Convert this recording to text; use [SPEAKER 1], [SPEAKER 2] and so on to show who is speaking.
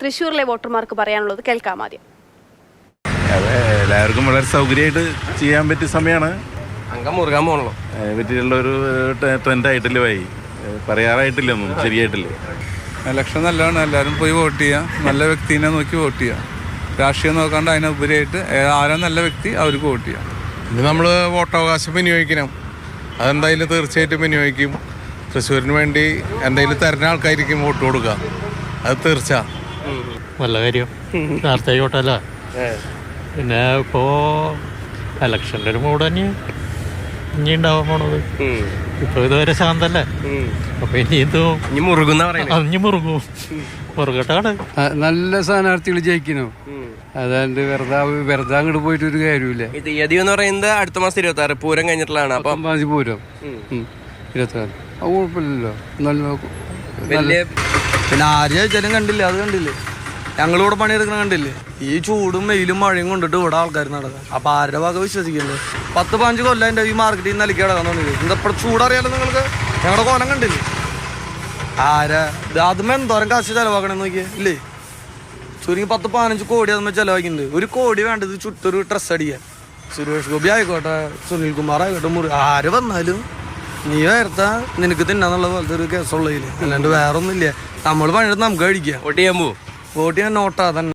[SPEAKER 1] തൃശ്ശൂരിലെ വോട്ടർമാർക്ക് പറയാനുള്ളത് കേൾക്കാം ആദ്യം.
[SPEAKER 2] എല്ലാവർക്കും വളരെ സൗകര്യമായിട്ട് ചെയ്യാൻ പറ്റിയ സമയമാണ്.
[SPEAKER 3] അംഗം മുറുകാൻ പോണല്ലോ.
[SPEAKER 2] പറ്റിയുള്ള ഒരു ട്രെൻഡ് ആയിട്ടില്ല വൈ പറയാറായിട്ടില്ല ഒന്നും? ശരിയായിട്ടില്ല?
[SPEAKER 4] ഇലക്ഷൻ നല്ലതാണ്. എല്ലാവരും പോയി വോട്ട് ചെയ്യുക നല്ല വ്യക്തിനെ നോക്കി വോട്ട് ചെയ്യുക രാഷ്ട്രീയം നോക്കാണ്ട് അതിനുപരിയായിട്ട് ആരാ നല്ല വ്യക്തി അവർക്ക് വോട്ട് ചെയ്യാം.
[SPEAKER 5] ഇനി നമ്മൾ വോട്ടവകാശം വിനിയോഗിക്കണം. അതെന്തായാലും തീർച്ചയായിട്ടും വിനിയോഗിക്കും. തൃശ്ശൂരിന് വേണ്ടി എന്തെങ്കിലും തരുന്ന ആൾക്കായിരിക്കും വോട്ട് കൊടുക്കുക. അത് തീർച്ച.
[SPEAKER 6] നല്ല കാര്യം. നേരത്തെ ആയിക്കോട്ടല്ല പിന്നെ ഇപ്പോ ഇലക്ഷന്റെ ഒരു മൂഡ് തന്നെ ഇനി ഉണ്ടാവാൻ പോണത്. ഇപ്പൊ ഇതുവരെ ശാന്തല്ലേ? അപ്പൊ ഇനി എന്തോ
[SPEAKER 3] ഇനി മുറുകുന്ന
[SPEAKER 6] അറിഞ്ഞു മുറുകും. മുറുകട്ടാണ്.
[SPEAKER 7] നല്ല സ്ഥാനാർത്ഥികൾ ജയിക്കണം? അതാണ്ട് വെറുതെ വെറുതെ അങ്ങോട്ട് പോയിട്ട് ഒരു കാര്യമില്ല
[SPEAKER 3] ഈ തീയതി എന്ന് പറയുന്നത് അടുത്ത മാസം ഇരുപത്തി ആറ് പൂരം കഴിഞ്ഞിട്ടുള്ളതാണ്. അപ്പൊ
[SPEAKER 7] പൂരം. ഇരുപത്തി ആറ് ഇരുപത്തിനാല് അത് കുഴപ്പമില്ലല്ലോ. നല്ല
[SPEAKER 3] വലിയ
[SPEAKER 8] പിന്നെ ആര് ചോദിച്ചാലും കണ്ടില്ല? അത് കണ്ടില്ലേ? ഞങ്ങളിവിടെ പണിയെടുക്കണ കണ്ടില്ലേ? ഈ ചൂടും മെയിലും മഴയും കൊണ്ടിട്ട് ഇവിടെ ആൾക്കാർ നടക്കുക അപ്പൊ ആരുടെ ഭാഗം വിശ്വസിക്കില്ലേ? പത്ത് പതിനഞ്ച് കൊല്ലം എന്റെ ഈ മാർക്കറ്റിൽ നിന്ന് നിലയ്ക്ക് കിടക്കാൻ തോന്നിയത് എന്താ ഇപ്പോൾ ചൂടറിയാലോ നിങ്ങൾക്ക്? ഞങ്ങളുടെ കോലം കണ്ടില്ലേ? ആരാ? ഇത് അതും എന്തോരം കാശ് ചെലവാക്കണമെന്ന് നോക്കിയേ. ഇല്ലേ? ചുരുങ്ങി പത്ത് പതിനഞ്ച് കോടി അതുമ്പോൾ ചിലവാക്കിയിട്ടുണ്ട്. ഒരു കോടി വേണ്ടത് ചുറ്റൊരു ഡ്രസ്സ് അടിയാ സുരേഷ് ഗോപി ആയിക്കോട്ടെ സുനിൽ കുമാർ ആയിക്കോട്ടെ മുറി ആര് വന്നാലും നീ വേർത്താ നിനക്ക് തിന്നാന്നുള്ള പോലത്തെ ഒരു കേസുള്ളതിൽ. അല്ലാണ്ട് വേറൊന്നുമില്ല. നമ്മൾ പണിയെടുത്ത് നമുക്ക് കഴിക്കാം.
[SPEAKER 3] വോട്ട് ചെയ്യാൻ പോവും?
[SPEAKER 8] വോട്ട് ചെയ്യാൻ നോട്ടാ തന്നെ.